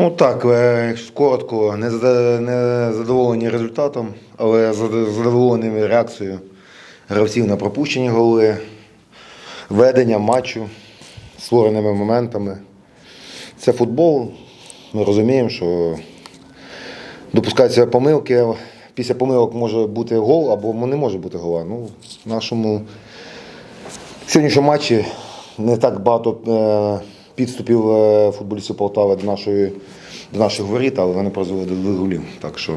Ну так, е, коротко, не задоволені результатом, але задоволені реакцією гравців на пропущені голи, ведення матчу, створеними моментами. Це футбол. Ми розуміємо, що допускаються помилки. Після помилок може бути гол або не може бути гола. Ну, в нашому сьогоднішньому матчі не так багато е, підступів е, футболістів Полтави до, нашої, до наших воріт, але вони призвели до. Так що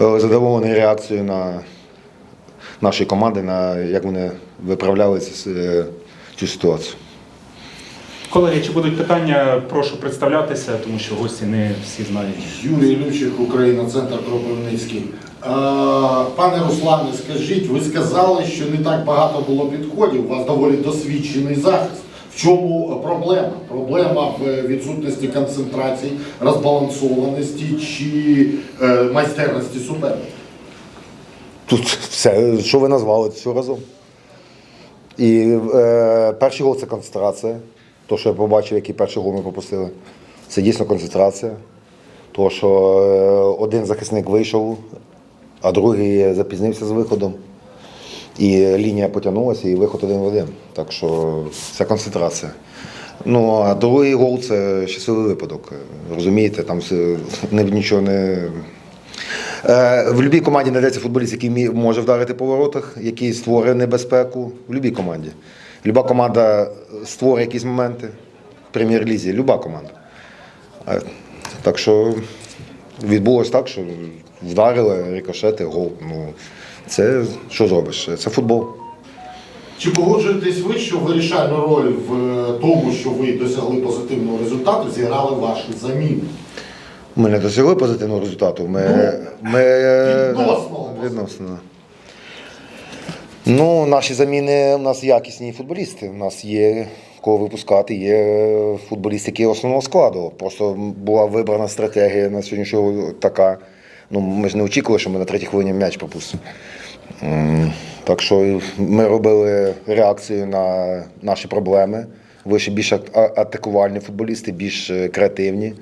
е, задоволений реакцією на нашої команди, на як вони виправляли е, цю ситуацію. Колеги, чи будуть питання, прошу представлятися, тому що гості не всі знають. Юрій Любчик, Україна, центр Кропивницький. Е, Пане Руслане, скажіть, ви сказали, що не так багато було підходів, у вас доволі досвідчений захист. В чому проблема? Проблема в відсутності концентрації, розбалансованості чи е, майстерності суперника? Тут все, що ви назвали, все разом. І е, перший гол це концентрація. То, що я побачив, який перший гол ми пропустили. Це дійсно концентрація. То, що е, один захисник вийшов, а другий запізнився з виходом. І лінія потягнулася, і виход один в один. Так що це концентрація. Ну, а другий гол це щасливий випадок. Розумієте, там нічого не. Е, В будь-якій команді знайдеться футболіст, який може вдарити по воротах, який створює небезпеку. В будь-якій команді. Люба команда створює якісь моменти в прем'єр-лізі, люба команда. Е, Так що відбулось так, що вдарили рикошети, гол. Ну, це що зробиш? Це футбол. Чи погоджуєтесь ви, що вирішальну роль в е, тому, що ви досягли позитивного результату, зіграли ваші заміни? Ми не досягли позитивного результату. Ми, ми відносно. відносно. Ну, наші заміни у нас якісні футболісти. У нас є кого випускати, є футболісти, які основного складу. Просто була вибрана стратегія на сьогоднішнього така. Ну, ми ж не очікували, що ми на третій хвилині м'яч пропустимо. Так що ми робили реакцію на наші проблеми. Вийшли більш атакувальні футболісти, більш е, креативні.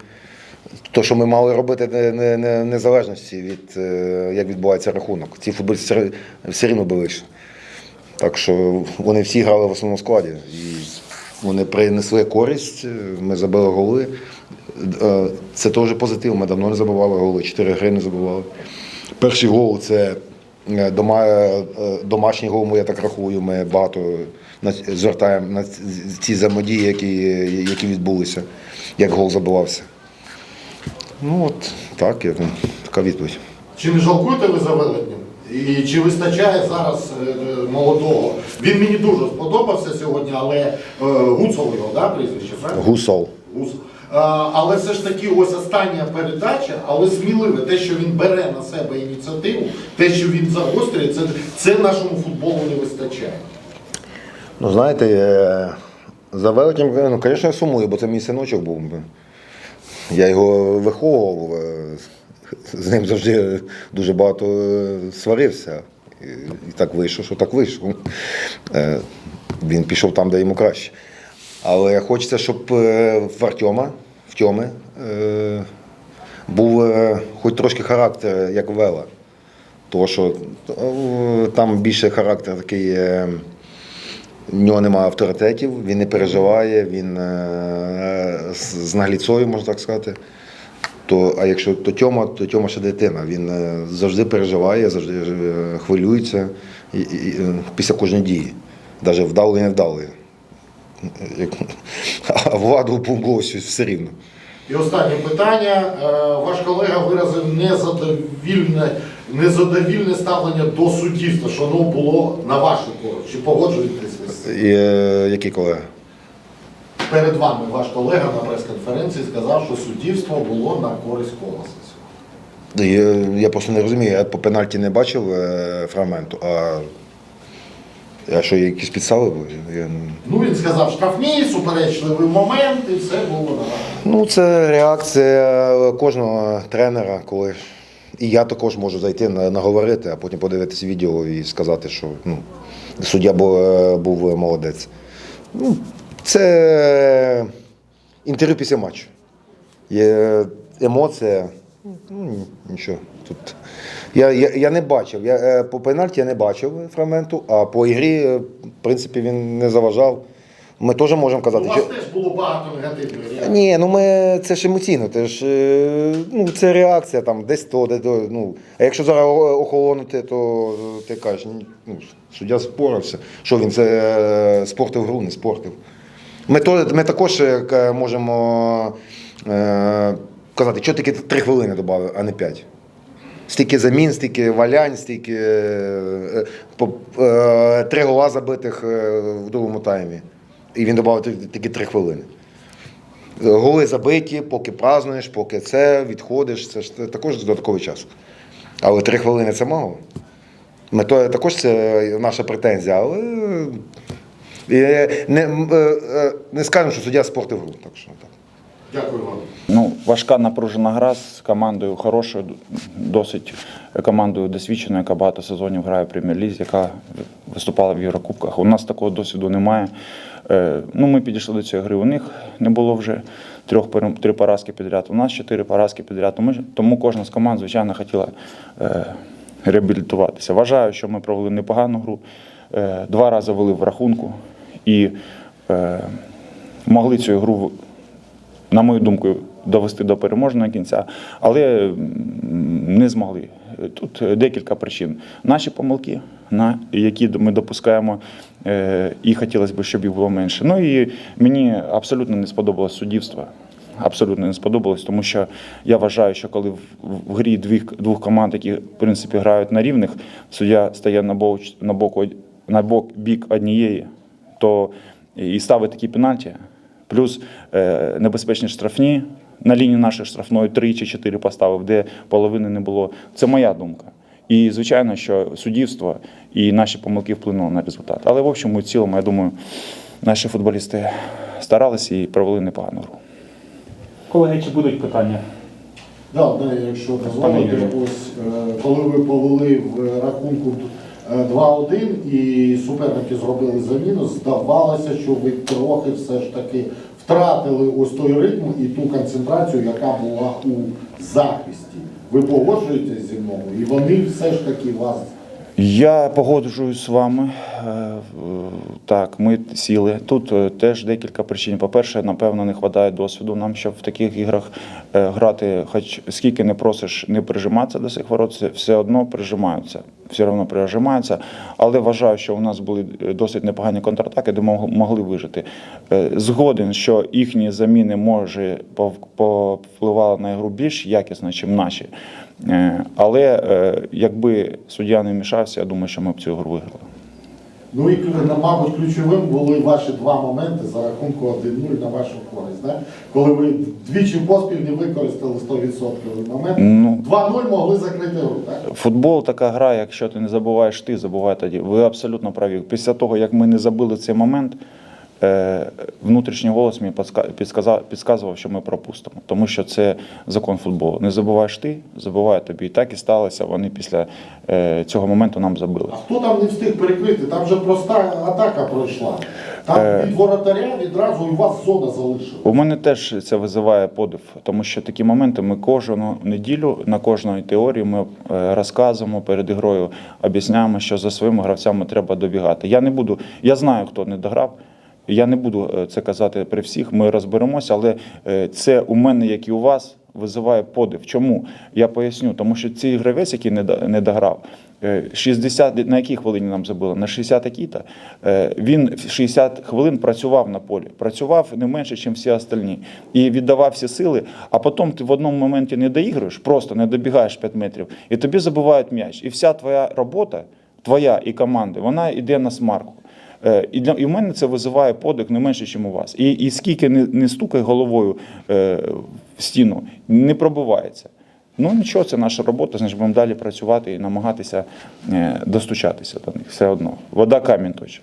То, що ми мали робити не, не, не, незалежності від е, як відбувається рахунок. Ці футболісти все рівно були. Так що вони всі грали в основному складі. І вони принесли користь, е, ми забили голи. Е, Це теж позитив. Ми давно не забивали голи, чотири гри не забивали. Перший гол це е, дома, е, домашній гол, я так рахую. Ми багато звертаємо на ці- взаємодії, які, які відбулися, як гол забивався. Ну от так, я, така відповідь. Чи не жалкуєте ви за велетнем? І чи вистачає зараз молодого? Він мені дуже сподобався сьогодні, але Гуцол його, да, прізвище, правильно? Гусол. Гуц. Е, але все ж таки ось остання передача, але сміливе, те, що він бере на себе ініціативу, те, що він загострює, це, це нашому футболу не вистачає. Ну, знаєте, е, за великим, ну, звісно, я сумую, бо це мій синочок був. Я його виховував, е, з ним завжди дуже багато сварився. І так вийшло, що так вийшло. Він пішов там, де йому краще. Але хочеться, щоб е, в Артема, в Тьоми, е, був е, хоч трошки характер, як Вела. Тому що там більше характер такий. в нього немає авторитетів, він не переживає, він з нагліцою, можна так сказати. То, а якщо то Тьома, то Тьома ще дитина. Він завжди переживає, завжди хвилюється і, і, і, після кожної дії, навіть вдалий, не вдалий. А владу було щось все рівно. І останнє питання. Е, Ваш колега виразив незадовільне, незадовільне ставлення до суддівства, що воно було на вашу користь. Чи погоджуєтесь ви з цим? Який колега? Перед вами ваш колега на прес-конференції сказав, що суддівство було на користь колоса. Я, я просто не розумію, я по пенальті не бачив е, фрагменту, а, а що якісь підстави були? Я, Ну він сказав штрафні, суперечливий момент, і все було на. Ну, це реакція кожного тренера, коли і я також можу зайти наговорити, а потім подивитися відео і сказати, що ну, суддя був, е, був молодець. Ну, це інтерв'ю після матчу. є емоція. Ну, нічого. Тут. Я, я, я не бачив. Я, е, по пенальті я не бачив фрагменту, а по ігрі, е, в принципі, він не заважав. Ми теж можемо У казати, вас що. теж було багато негативної реакції. Ні, ну ми це ж емоційно, це ж е, ну, це реакція там, десь то, де то. Ну. А якщо зараз охолонути, то е, ти кажеш, ну, суддя спорався. Що він це е, спортив гру, не спортив. Ми, то, ми також е, можемо е, казати, що таки три хвилини додали, а не п'ять. Стільки замін, стільки валянь, стільки е, е, е, три гола забитих в другому таймі. І він додав тільки- три хвилини. Голи забиті, поки празднуєш, поки це, відходиш, це ж також додатковий час. Але три хвилини це мало. Ми то, також це наша претензія, але не, не скажемо, що суддя спортив гру. Так що, так. Дякую вам. Ну, важка напружена гра з командою хорошою, досить командою досвідченою, яка багато сезонів грає в прем'єр-лізі, яка виступала в Єврокубках. У нас такого досвіду немає. Е, Ну, ми підійшли до цієї гри. У них не було вже трьох три поразки підряд. У нас чотири поразки підряд. Тому, кожна з команд, звичайно, хотіла е, реабілітуватися. Вважаю, що ми провели непогану гру. Е, Два рази вели в рахунку і е, могли цю гру на мою думку, довести до переможного кінця, але не змогли. Тут е, декілька причин. Наші помилки, на які ми допускаємо, е, і хотілося б, щоб їх було менше. Ну і мені абсолютно не сподобалось суддівство. Абсолютно не сподобалось, тому що я вважаю, що коли в, грі двох, двох команд, які в принципі грають на рівних, суддя стає на бок, на боку на бок бік однієї, то і ставить такі пенальті, плюс е, небезпечні штрафні на лінії нашої штрафної три чи чотири поставив, де половини не було. Це моя думка. І звичайно, що суддівство і наші помилки вплинули на результат. Але в общому і цілому, я думаю, наші футболісти старалися і провели непогану гру. Колеги, чи будуть питання? Да, одне, якщо дозволите, ось е, коли ви повели в рахунку 2-1 і суперники зробили заміну, здавалося, що ви трохи все ж таки втратили ось той ритм і ту концентрацію, яка була у захисті. Ви погоджуєтесь зі мною, і вони все ж таки вас Я погоджуюсь з вами. Е, Так, ми сіли. Тут е, теж декілька причин. По-перше, напевно, не вистачає досвіду нам, щоб в таких іграх е, грати, хоч скільки не просиш не прижиматися до цих ворот, все одно прижимаються. Все одно прижимаються. Але вважаю, що у нас були е, досить непогані контратаки, де мог- могли вижити. Е, Згоден, що їхні заміни може пов- повпливали на ігру більш якісно, ніж наші. Е, Але якби суддя не вмішався, я думаю, що ми б цю гру виграли. Ну і мабуть ключовим були ваші два моменти за рахунку 1-0 на вашу користь. Да? Коли ви двічі поспіль не використали 100% момент, Ну. 2-0 могли закрити гру. Так? Футбол така гра, якщо ти не забуваєш ти, забувай тоді. Ви абсолютно праві. Після того, як ми не забили цей момент, внутрішній голос мені підказував, що ми пропустимо. Тому що це закон футболу. Не забуваєш ти, забуває тобі. І так і сталося. Вони після е, цього моменту нам забили. А хто там не встиг перекрити? Там же проста атака пройшла. Там Е. від воротаря відразу і вас зона залишилась. У мене теж це визиває подив, тому що такі моменти ми кожну неділю на кожної теорії ми е, розказуємо перед ігрою, об'ясняємо, що за своїми гравцями треба добігати. Я не буду, я знаю, хто не дограв. Я не буду е, це казати при всіх. Ми розберемося, але е, це у мене, як і у вас, визиває подив. Чому? Я поясню, тому що цей гравець, який не дограв, е, 60, на якій хвилині нам забили? На 60 акіта. Він 60 хвилин працював на полі, працював не менше, ніж всі остальні. І віддавав всі сили, а потім ти в одному моменті не доігруєш, просто не добігаєш 5 метрів, і тобі забувають м'яч. І вся твоя робота, твоя і команди, вона йде на смарку. Е, І для і в мене це визиває подих не менше, ніж у вас. І, і скільки не, не стукає головою е, в стіну, не пробивається. Ну нічого, це наша робота, значить будемо далі працювати і намагатися е, достучатися до них. Все одно. Вода камінь точить.